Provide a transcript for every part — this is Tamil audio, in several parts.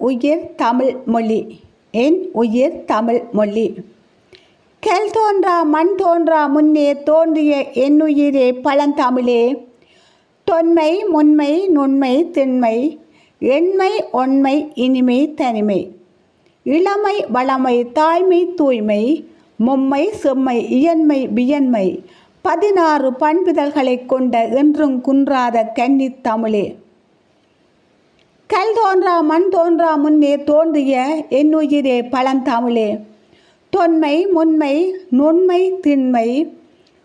உயிர் தமிழ் மொழி. என் உயிர் தமிழ் மொழி. கல் தோன்றா மண் தோன்றா முன்னே தோன்றிய என்னுயிரே பழந்தமிழே. தொன்மை முன்மை நுண்மை திண்மை எண்மை ஒண்மை இனிமை தனிமை. இளமை வளமை தாய்மை தூய்மை மும்மை செம்மை இயன்மை வியன்மை பதினாறு பண்பிதழ்களைக் கொண்ட என்றும் குன்றாத கன்னித் தமிழே. கல் தோன்றா மண் தோன்றா முன்னே தோன்றிய என்னுயிரே பழந்தமிழே. தொன்மை முன்மை நுண்மை திண்மை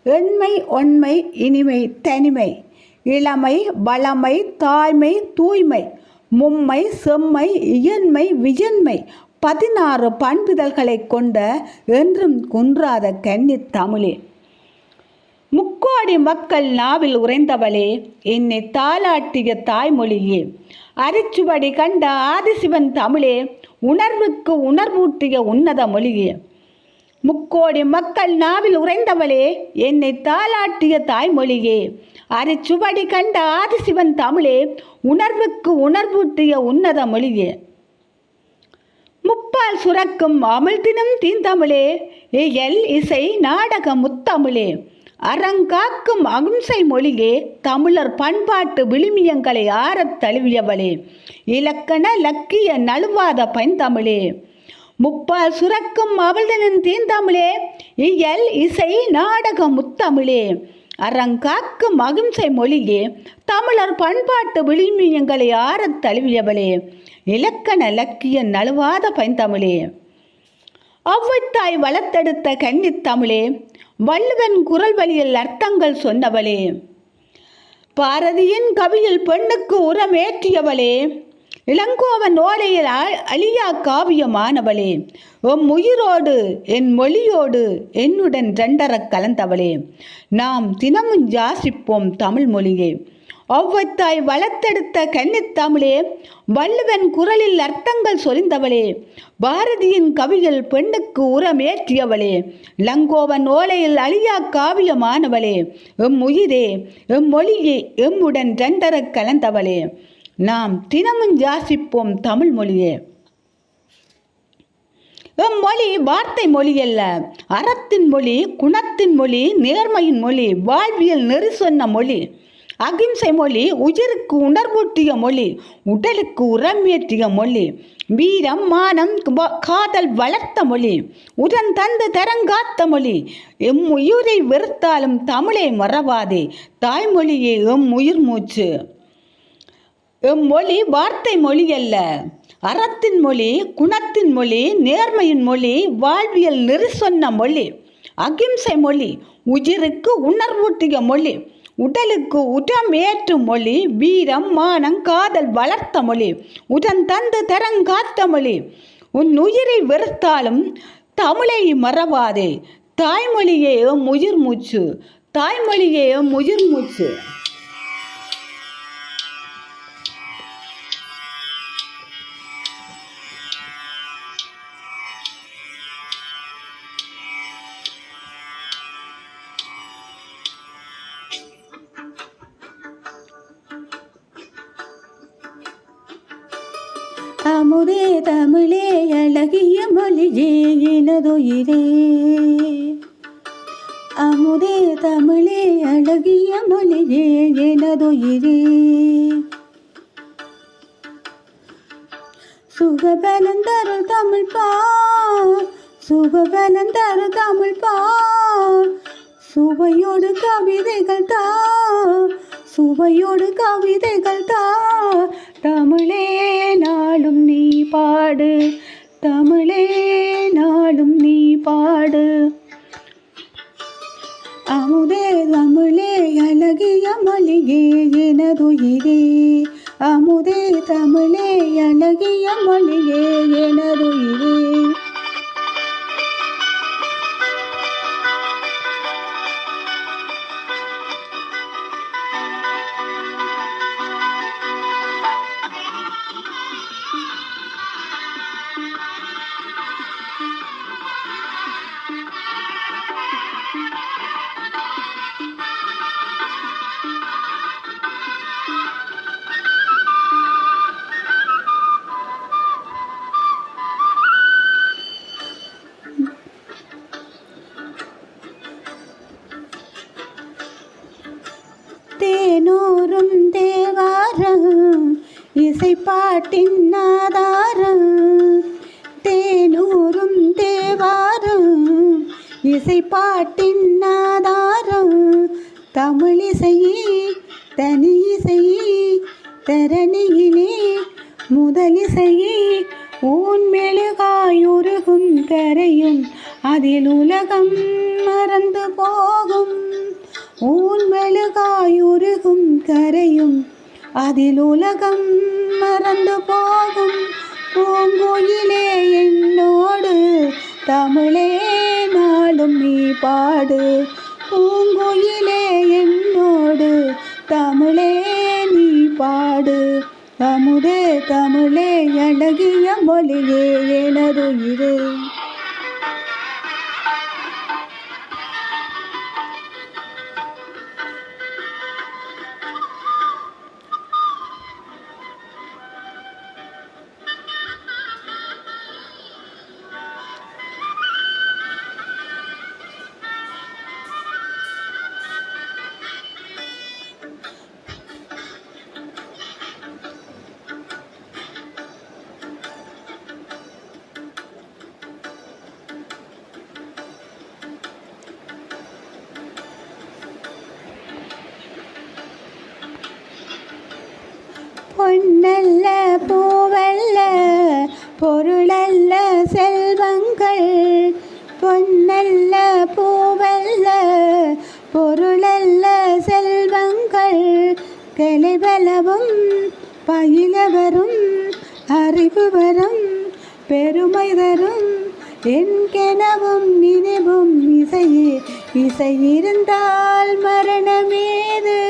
எண்மை ஒன்மை இனிமை தனிமை இளமை வளமை தாய்மை தூய்மை மும்மை செம்மை இயன்மை வியன்மை பதினாறு பண்பிதழ்களைக் கொண்ட என்றும் குன்றாத கன்னி தமிழே. முக்கோடி மக்கள் நாவில் உறைந்தவளே என்னை தாளாட்டிய தாய்மொழியே. அரிச்சுவடி கண்ட ஆதிசிவன் தமிழே உணர்வுக்கு உணர்வூட்டிய உன்னத மொழியே. முக்கோடி மக்கள் நாவில் உறைந்தவளே என்னை தாளாட்டிய தாய்மொழியே. அரிச்சுவடி கண்ட ஆதிசிவன் தமிழே உணர்வுக்கு உணர்வூட்டிய உன்னத மொழியே. முப்பால் சுரக்கும் அமிழ்தினம் தீந்தமிழே இயல் இசை நாடக முத்தமிழே. அறங்காக்கும் அகிம்சை மொழியே தமிழர் பண்பாட்டு விழுமியங்களை ஆறத் தழுவியவளே. இலக்கண லக்கிய நழுவாத பைந்தமிழே. முப்பால் சுரக்கும் அவள்தனின் தீந்தமிழே. இயல் இசை நாடக முத்தமிழே. அறங்காக்கும் அகிம்சை மொழியே தமிழர் பண்பாட்டு விழுமியங்களை ஆறத் தழுவியவளே. இலக்கண லக்கிய நழுவாத பைந்தமிழே. ஒவ்வைத்தாய் வளர்த்தெடுத்த கன்னித்தமிழே வள்ளுவன் குரல் வழியில் அர்த்தங்கள் சொன்னவளே. பாரதியின் கவியில் பெண்ணுக்கு உரமேற்றியவளே இளங்கோவன் ஓலையில் அழியா காவியமானவளே. உம் உயிரோடு என் மொழியோடு என்னுடன் ரெண்டரக் கலந்தவளே. நாம் தினமும் யாசிப்போம் தமிழ் மொழியே. ஒவ்வொத்தாய் வளர்த்தெடுத்த கன்னித்தமிழே வள்ளுவன் குரலில் அர்த்தங்கள் சொரிந்தவளே பாரதியின் கவிகள் பெண்ணுக்கு உரமேற்றியவளே லங்கோவன் ஓலையில் அழியா காவியமானவளே எம் உயிரே எம் மொழியே எம்முடன் ரெண்டரக் கலந்தவளே நாம் தினமும் யாசிப்போம் தமிழ் மொழியே. மொழி வார்த்தை மொழி அல்ல அறத்தின் மொழி குணத்தின் மொழி நேர்மையின் மொழி வாழ்வியல் நெறி சொன்ன மொழி அகிம்சை மொழி உயிருக்கு உணர்வூட்டிய மொழி உடலுக்கு உரமேற்றிய மொழி வீரம் மானம் வ- காதல் வளர்த்த மொழி உடன் தந்து தரங்காத்த மொழி எம் உயிரை வெறுத்தாலும் தமிழை மறவாதே தாய்மொழியே எம் உயிர் மூச்சு. எம் மொழி வார்த்தை மொழி அல்ல அறத்தின் மொழி குணத்தின் மொழி நேர்மையின் மொழி வாழ்வியல் நெறி சொன்ன மொழி அகிம்சை மொழி உயிருக்கு உணர்வூட்டிய மொழி உடலுக்கு உடம் ஏற்றும் மொழி வீரம் மானம் காதல் வளர்த்த மொழி உடன் தந்து தரங்காத்த மொழி. உன் உயிரை வெறுத்தாலும் தமிழை மறவாதே. தாய்மொழியே எம் உயிர் மூச்சு தாய்மொழியே எம் உயிர் மூச்சு. அமுதே தமிழே அழகிய மொழியே எனதுயிரே. அமுதே தமிழே அழகிய மொழியே எனதுயிரே. சுகபலந்தரு தமிழ் பா சுகபலந்தரு தமிழ் பா. சுவையோடு கவிதைகள் தா சுவையோடு கவிதைகள் தா தமிழ் அமுதே பாட்டின் ஆதாரம் தேனூரும் தேவாரம் இசை பாட்டின் ஆதாரம் தமிழிசை தனி இசை தரணியிலே முதலிசை. ஊன் மெழுகாயுருகும் கரையும் அதில் உலகம் மறந்து போகும். ஊன் மெழுகாயுருகும் கரையும் அதில் உலகம் மறந்து போகும் பூங்குயிலே என்னோடு. தமிழே நாளும் நீ பாடு. பூங்குயிலே என்னோடு. தமிழே நீ பாடு. அமுதே தமிழே அழகிய மொழியே எனது எனதுயிரே பொன்னல்ல பூவல்ல பொருளல்ல செல்வங்கள். பொன்னல்ல பூவல்ல பொருளல்ல செல்வங்கள். கலைபலவும் பயிலவரும் அறிவு வரும் பெருமை தரும். என்கெனவும் நினைவும் இசையே இசை இருந்தால் மரணமேது.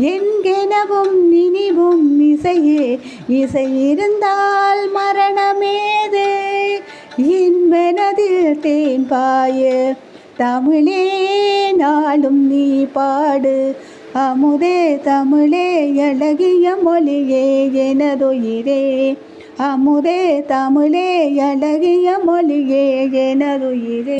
என்கெனவும் நினைவும் இசையே. இசை இருந்தால் மரணமேது. என் மனதில் தேன் பாய. தமிழே நாளும் நீ பாடு. அமுதே தமிழே அழகிய மொழியே எனதுயிரே. அமுதே தமிழே அழகிய மொழியே எனதுயிரே.